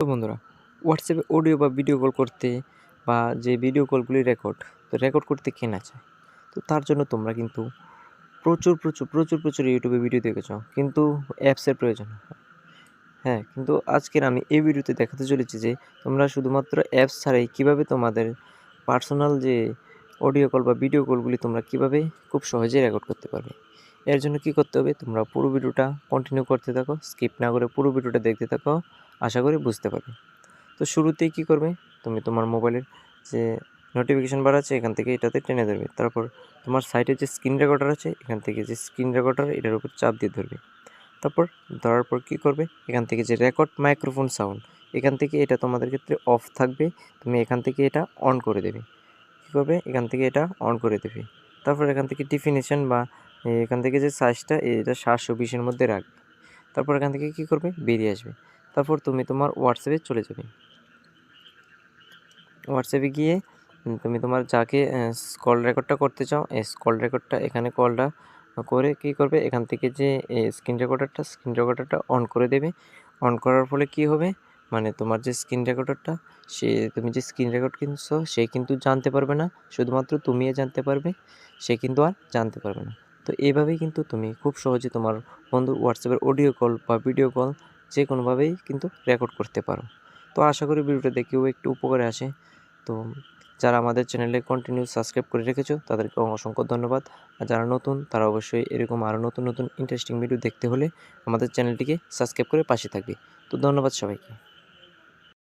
তো বন্ধুরা হোয়াটসঅ্যাপে অডিও বা ভিডিও কল করতে বা যে ভিডিও কলগুলি রেকর্ড তো রেকর্ড করতে কে না চায়? তো তার জন্য তোমরা কিন্তু প্রচুর প্রচুর প্রচুর প্রচুর ইউটিউবে ভিডিও দেখেছ। কিন্তু অ্যাপসের প্রয়োজন হয়। কিন্তু আজকের আমি এই ভিডিওতে দেখাতে চলেছি যে, তোমরা শুধুমাত্র অ্যাপস ছাড়াই কীভাবে তোমাদের পার্সোনাল যে অডিও কল বা ভিডিও কলগুলি তোমরা কীভাবে খুব সহজেই রেকর্ড করতে পারবে। এর জন্য কি করতে হবে? তোমরা পুরো ভিডিওটা কন্টিনিউ করতে থাকো স্কিপ না করে পুরো ভিডিওটা দেখতে থাকো। আশা করি বুঝতে পারবে। তো শুরুতেই কি করবে? তুমি তোমার মোবাইলের যে নোটিফিকেশান বার আছে, এখান থেকে এটাতে টেনে ধরবে। তারপর তোমার সাইটে যে স্ক্রিন রেকর্ডার আছে, এখান থেকে যে স্ক্রিন রেকর্ডার এটার উপর চাপ দিয়ে ধরবে। তারপর ধরার পর কি করবে? এখান থেকে যে রেকর্ড মাইক্রোফোন সাউন্ড এখান থেকে এটা তোমাদের ক্ষেত্রে অফ থাকবে। তুমি এখান থেকে এটা অন করে দেবে। কী করবে? এখান থেকে এটা অন করে দেবে। তারপর এখান থেকে ডিফিনিশন বা এখান থেকে যে সাইজটা এটা সাতশো বিশের মধ্যে রাখবে। তারপর এখান থেকে কি করবে? বেরিয়ে আসবে। তারপর তুমি তোমার হোয়াটসঅ্যাপে চলে যাবে। হোয়াটসঅ্যাপে গিয়ে তুমি তোমার যাকে কল রেকর্ডটা করতে চাও, এই কল রেকর্ডটা এখানে কলটা করে কি করবে? এখান থেকে যে স্ক্রিন রেকর্ডারটা স্ক্রিন রেকর্ডারটা অন করে দেবে। অন করার ফলে কি হবে? মানে তোমার যে স্ক্রিন রেকর্ডারটা সে, তুমি যে স্ক্রিন রেকর্ড কিনছো, সে কিন্তু জানতে পারবে না। শুধুমাত্র তুমিই জানতে পারবে, সে কিন্তু আর জানতে পারবে না। তো এইভাবেই কিন্তু তুমি খুব সহজে তোমার বন্ধুর হোয়াটসঅ্যাপের অডিও কল বা ভিডিও কল যে কোনোভাবেই কিন্তু রেকর্ড করতে পারো। তো আশা করি ভিডিওটা দেখেও একটু উপকারে আসে। তো যারা আমাদের চ্যানেলে কন্টিনিউ সাবস্ক্রাইব করে রেখেছো, তাদেরকে অসংখ্য ধন্যবাদ। আর যারা নতুন, তারা অবশ্যই এরকম আরও নতুন নতুন ইন্টারেস্টিং ভিডিও দেখতে হলে আমাদের চ্যানেলটিকে সাবস্ক্রাইব করে পাশে থাকবে। তো ধন্যবাদ সবাইকে।